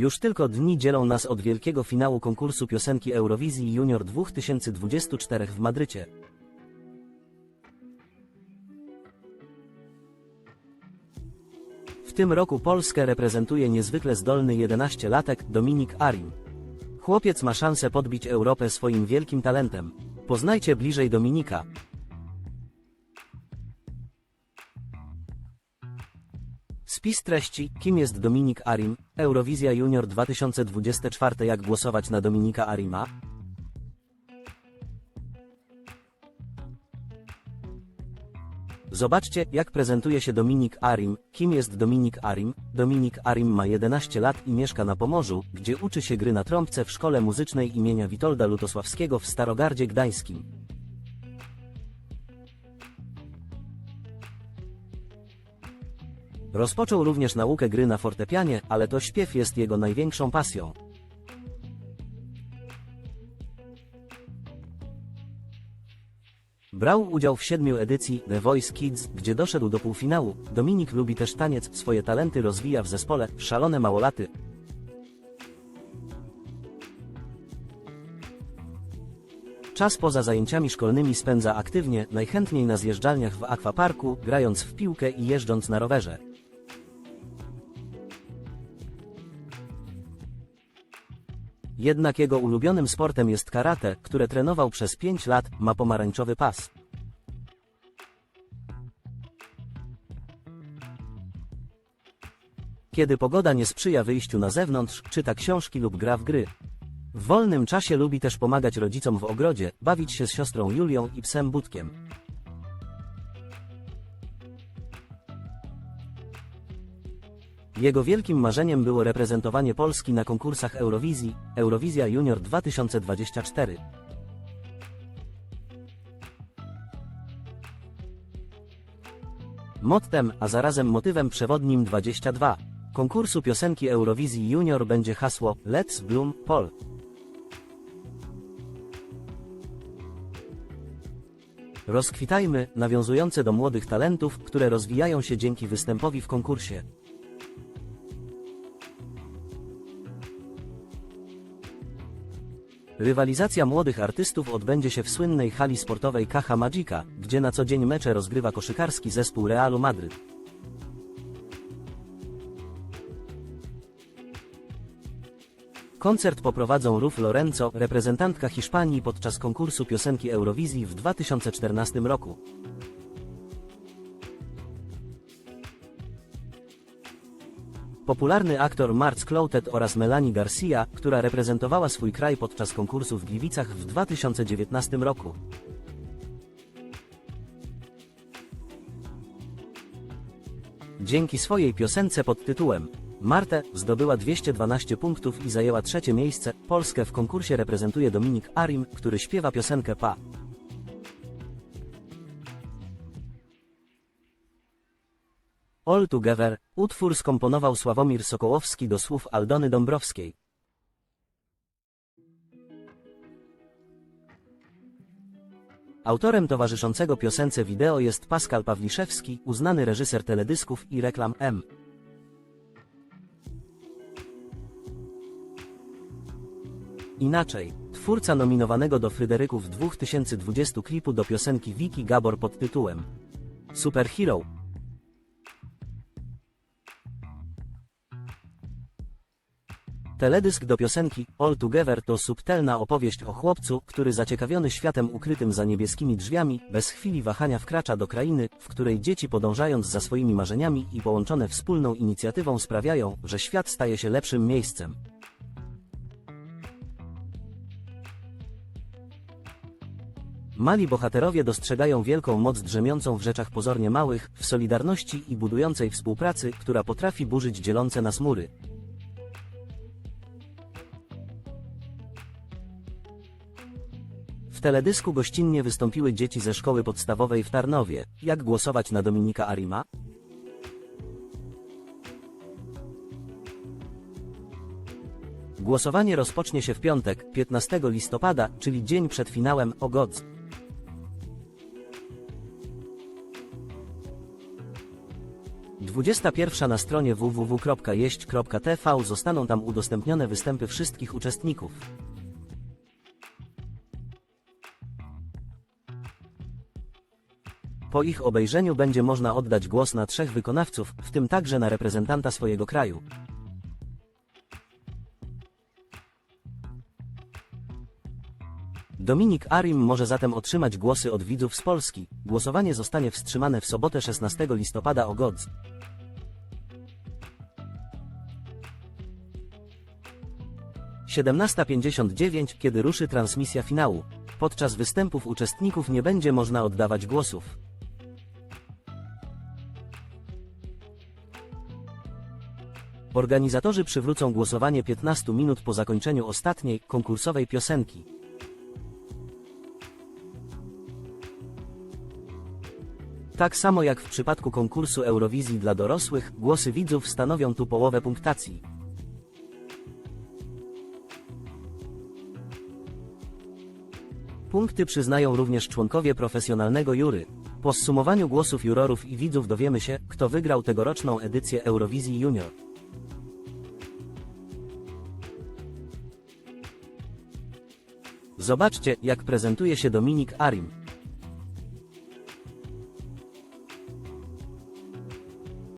Już tylko dni dzielą nas od wielkiego finału konkursu piosenki Eurowizji Junior 2024 w Madrycie. W tym roku Polskę reprezentuje niezwykle zdolny 11-latek Dominik Arim. Chłopiec ma szansę podbić Europę swoim wielkim talentem. Poznajcie bliżej Dominika. Spis treści, kim jest Dominik Arim, Eurowizja Junior 2024 jak głosować na Dominika Arima? Zobaczcie, jak prezentuje się Dominik Arim. Kim jest Dominik Arim? Dominik Arim ma 11 lat i mieszka na Pomorzu, gdzie uczy się gry na trąbce w szkole muzycznej imienia Witolda Lutosławskiego w Starogardzie Gdańskim. Rozpoczął również naukę gry na fortepianie, ale to śpiew jest jego największą pasją. Brał udział w siedmiu edycji The Voice Kids, gdzie doszedł do półfinału. Dominik lubi też taniec, swoje talenty rozwija w zespole Szalone Małolaty. Czas poza zajęciami szkolnymi spędza aktywnie, najchętniej na zjeżdżalniach w akwaparku, grając w piłkę i jeżdżąc na rowerze. Jednak jego ulubionym sportem jest karate, które trenował przez 5 lat, ma pomarańczowy pas. Kiedy pogoda nie sprzyja wyjściu na zewnątrz, czyta książki lub gra w gry. W wolnym czasie lubi też pomagać rodzicom w ogrodzie, bawić się z siostrą Julią i psem Budkiem. Jego wielkim marzeniem było reprezentowanie Polski na konkursach Eurowizji, Eurowizja Junior 2024. Mottem, a zarazem motywem przewodnim 22 konkursu piosenki Eurowizji Junior będzie hasło Let's Bloom Pol. Rozkwitajmy, nawiązujące do młodych talentów, które rozwijają się dzięki występowi w konkursie. Rywalizacja młodych artystów odbędzie się w słynnej hali sportowej Caja Magica, gdzie na co dzień mecze rozgrywa koszykarski zespół Realu Madryt. Koncert poprowadzą Ruf Lorenzo, reprezentantka Hiszpanii podczas konkursu piosenki Eurowizji w 2014 roku. Popularny aktor Marc Cloutet oraz Melanie Garcia, która reprezentowała swój kraj podczas konkursu w Gliwicach w 2019 roku. Dzięki swojej piosence pod tytułem Marte zdobyła 212 punktów i zajęła trzecie miejsce. Polskę w konkursie reprezentuje Dominik Arim, który śpiewa piosenkę Pa. All Together, utwór skomponował Sławomir Sokołowski do słów Aldony Dąbrowskiej. Autorem towarzyszącego piosence wideo jest Pascal Pawliszewski, uznany reżyser teledysków i reklam M. Inaczej, twórca nominowanego do Fryderyków 2020 klipu do piosenki Wiki Gabor pod tytułem Superhero. Teledysk do piosenki All Together to subtelna opowieść o chłopcu, który zaciekawiony światem ukrytym za niebieskimi drzwiami, bez chwili wahania wkracza do krainy, w której dzieci podążając za swoimi marzeniami i połączone wspólną inicjatywą sprawiają, że świat staje się lepszym miejscem. Mali bohaterowie dostrzegają wielką moc drzemiącą w rzeczach pozornie małych, w solidarności i budującej współpracy, która potrafi burzyć dzielące nas mury. W teledysku gościnnie wystąpiły dzieci ze szkoły podstawowej w Tarnowie. Jak głosować na Dominika Arima? Głosowanie rozpocznie się w piątek, 15 listopada, czyli dzień przed finałem o Godz. 21 na stronie www.jeść.tv zostaną tam udostępnione występy wszystkich uczestników. Po ich obejrzeniu będzie można oddać głos na trzech wykonawców, w tym także na reprezentanta swojego kraju. Dominik Arim może zatem otrzymać głosy od widzów z Polski. Głosowanie zostanie wstrzymane w sobotę 16 listopada o godz. Siedemnasta pięćdziesiąt dziewięć, kiedy ruszy transmisja finału. Podczas występów uczestników nie będzie można oddawać głosów. Organizatorzy przywrócą głosowanie 15 minut po zakończeniu ostatniej, konkursowej piosenki. Tak samo jak w przypadku konkursu Eurowizji dla dorosłych, głosy widzów stanowią tu połowę punktacji. Punkty przyznają również członkowie profesjonalnego jury. Po zsumowaniu głosów jurorów i widzów dowiemy się, kto wygrał tegoroczną edycję Eurowizji Junior. Zobaczcie, jak prezentuje się Dominik Arim.